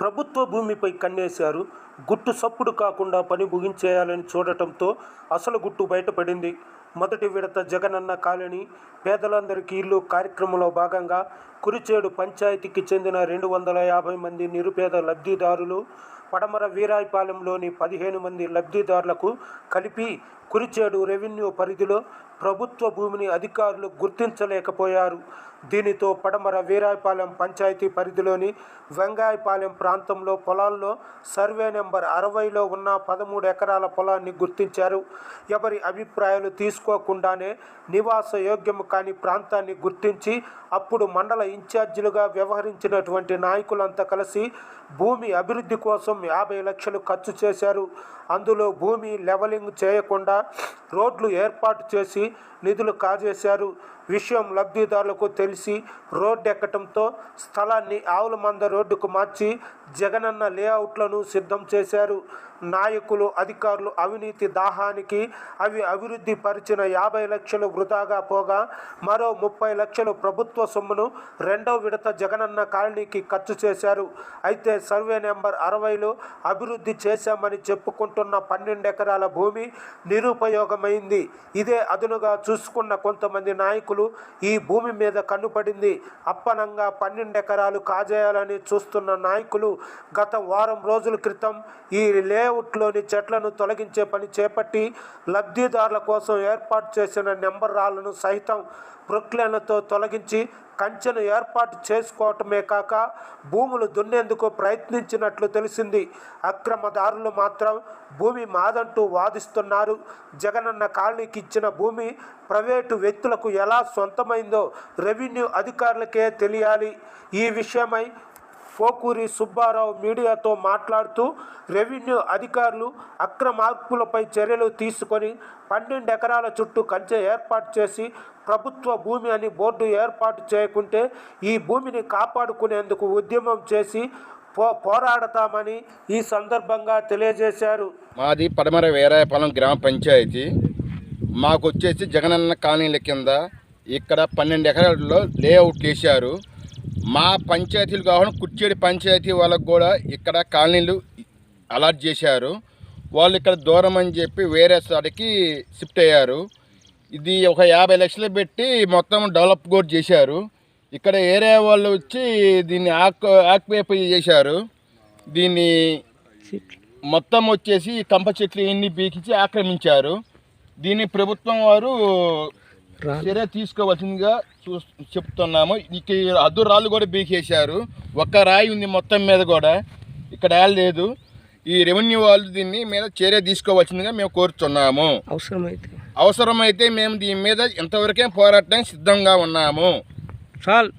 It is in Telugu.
ప్రభుత్వ భూమిపై కన్నేశారు. గుట్టు సప్పుడు కాకుండా పని ముగించేయాలని చూడటంతో అసలు గుట్టు బయటపడింది. మొదటి విడత జగనన్న కాలనీ పేదలందరికీ ఇల్లు కార్యక్రమంలో భాగంగా కురిచేడు పంచాయతీకి చెందిన రెండు వందల యాభై మంది నిరుపేద లబ్ధిదారులు పడమర వీరాయపాలెంలోని పదిహేను మంది లబ్ధిదారులకు కలిపి కురిచేడు రెవెన్యూ పరిధిలో ప్రభుత్వ భూమిని అధికారులు గుర్తించలేకపోయారు. దీనితో పడమర వీరాయపాలెం పంచాయతీ పరిధిలోని వెంగాయపాలెం ప్రాంతంలో పొలాల్లో సర్వే నెంబర్ అరవైలో ఉన్న పదమూడు ఎకరాల పొలాన్ని గుర్తించారు. ఎవరి అభిప్రాయాలు తీసుకోకుండానే నివాస యోగ్యము కాని ప్రాంతాన్ని గుర్తించి అప్పుడు మండల ఇన్ఛార్జీలుగా వ్యవహరించినటువంటి నాయకులంతా కలిసి భూమి అభివృద్ధి కోసం యాభై లక్షలు ఖర్చు చేశారు. అందులో భూమి లెవలింగ్ చేయకుండా రోడ్లు ఏర్పాటు చేసి నిధులు కాజేశారు. విషయం లబ్ధిదారులకు తెలిసి రోడ్డు ఎక్కటంతో స్థలాన్ని ఆవుల మంద రోడ్డుకు మార్చి జగనన్న లేఅవుట్లను సిద్ధం చేశారు. నాయకులు అధికారులు అవినీతి దాహానికి అవి అభివృద్ధి పరిచిన యాభై లక్షలు వృధాగా పోగా మరో ముప్పై లక్షలు ప్రభుత్వ సొమ్మును రెండో విడత జగనన్న కాలనీకి ఖర్చు చేశారు. అయితే సర్వే నెంబర్ అరవైలో అభివృద్ధి చేశామని చెప్పుకుంటున్న పన్నెండు ఎకరాల భూమి నిరుపయోగం నిరుపయోగమైంది ఇదే అదునుగా చూసుకున్న కొంతమంది నాయకులు ఈ భూమి మీద కన్నుపడింది. అప్పనంగా పన్నెండు ఎకరాలు కాజేయాలని చూస్తున్న నాయకులు గత వారం రోజుల క్రితం ఈ లేఅవుట్లోని చెట్లను తొలగించే పని చేపట్టి లబ్ధిదారుల కోసం ఏర్పాటు చేసిన నెంబర్ రాళ్ళను సైతం ప్రొక్లైన్లతో తొలగించి కంచెను ఏర్పాటు చేసుకోవటమే కాక భూములు దున్నేందుకు ప్రయత్నించినట్లు తెలిసింది. అక్రమదారులు మాత్రం భూమి మాదంటూ వాదిస్తున్నారు. జగనన్న కాలనీకి ఇచ్చిన భూమి ప్రైవేటు వ్యక్తులకు ఎలా సొంతమైందో రెవెన్యూ అధికారులకే తెలియాలి. ఈ విషయమై పోకూరి సుబ్బారావు మీడియాతో మాట్లాడుతూ రెవెన్యూ అధికారులు అక్రమార్పులపై చర్యలు తీసుకొని పన్నెండు ఎకరాల చుట్టూ కంచె ఏర్పాటు చేసి ప్రభుత్వ భూమి అని బోర్డు ఏర్పాటు చేయకుంటే ఈ భూమిని కాపాడుకునేందుకు ఉద్యమం చేసి పో పోరాడతామని ఈ సందర్భంగా తెలియజేశారు. మాది పడమర వీరాయపాలెం గ్రామ పంచాయతీ. మాకు వచ్చేసి జగనన్న కాలనీల కింద ఇక్కడ పన్నెండు ఎకరాల్లో లేఅవుట్ వేశారు మా పంచాయతీలు కాకుండా కుర్చేడి పంచాయతీ వాళ్ళకు కూడా ఇక్కడ కాలనీలు అలాట్ చేశారు. వాళ్ళు ఇక్కడ దూరం అని చెప్పి వేరే చోటకి షిఫ్ట్ అయ్యారు. ఇది ఒక యాభై లక్షలు పెట్టి మొత్తం డెవలప్ కూడా చేశారు. ఇక్కడ ఏరియా వాళ్ళు వచ్చి దీన్ని ఆక్ ఆక్యుపై చేశారు. దీన్ని మొత్తం వచ్చేసి కంప చెట్లు ఎన్ని బీకించి ఆక్రమించారు. దీన్ని ప్రభుత్వం వారు చర్య తీసుకోవాల్సిందిగా చూ చెప్తున్నాము. ఇక అద్దు రాళ్ళు కూడా బీకేశారు. ఒక్క రాయి ఉంది మొత్తం మీద కూడా. ఇక్కడ లేదు. ఈ రెవెన్యూ వాళ్ళు దీన్ని మీద చర్య తీసుకోవాల్సిందిగా మేము కోరుతున్నాము. అవసరమైతే. అవసరమైతే మేము దీని మీద ఇంతవరకే పోరాటం సిద్ధంగా ఉన్నాము. చాలు.